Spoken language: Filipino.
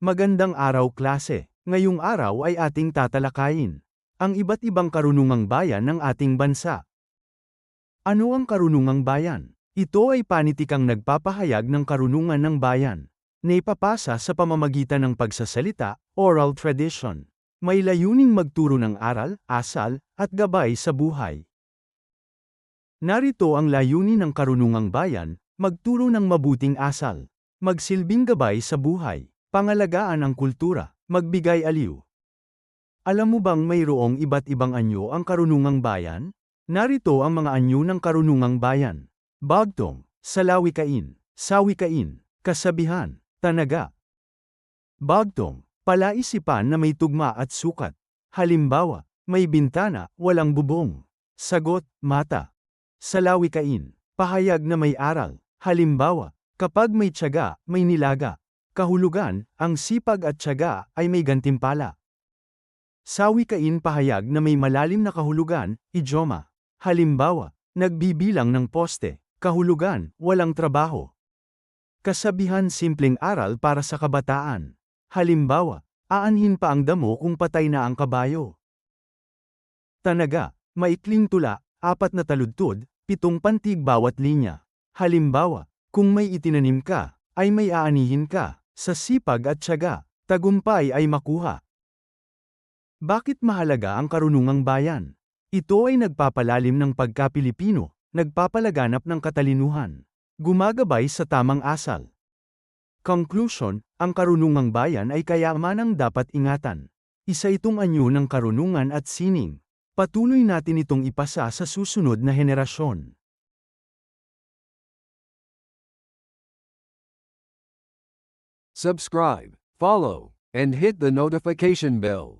Magandang araw klase. Ngayong araw ay ating tatalakayin ang iba't ibang karunungang bayan ng ating bansa. Ano ang karunungang bayan? Ito ay panitikang nagpapahayag ng karunungan ng bayan na ipapasa sa pamamagitan ng pagsasalita, oral tradition. May layuning magturo ng aral, asal, at gabay sa buhay. Narito ang layunin ng karunungang bayan, magturo ng mabuting asal, magsilbing gabay sa buhay, pangalagaan ang kultura, magbigay aliw. Alam mo bang mayroong iba't ibang anyo ang karunungang bayan? Narito ang mga anyo ng karunungang bayan. Bagtong, salawikain, sawikain, kasabihan, tanaga. Bagtong, palaisipan na may tugma at sukat. Halimbawa, may bintana, walang bubong. Sagot, mata. Salawikain, pahayag na may aral. Halimbawa, kapag may tiyaga, may nilaga. Kahulugan, ang sipag at tiyaga ay may gantimpala. Sawikain pahayag na may malalim na kahulugan, idioma. Halimbawa, nagbibilang ng poste. Kahulugan, walang trabaho. Kasabihan simpleng aral para sa kabataan. Halimbawa, aanhin pa ang damo kung patay na ang kabayo. Tanaga, maikling tula, apat na taludtod, pitong pantig bawat linya. Halimbawa, kung may itinanim ka, ay may aanihin ka, sa sipag at tiyaga, tagumpay ay makuha. Bakit mahalaga ang karunungang bayan? Ito ay nagpapalalim ng pagka-Pilipino, nagpapalaganap ng katalinuhan, gumagabay sa tamang asal. Conclusion, ang karunungang bayan ay kayamanang dapat ingatan. Isa itong anyo ng karunungan at sining. Patuloy natin itong ipasa sa susunod na henerasyon. Subscribe, follow, and hit the notification bell.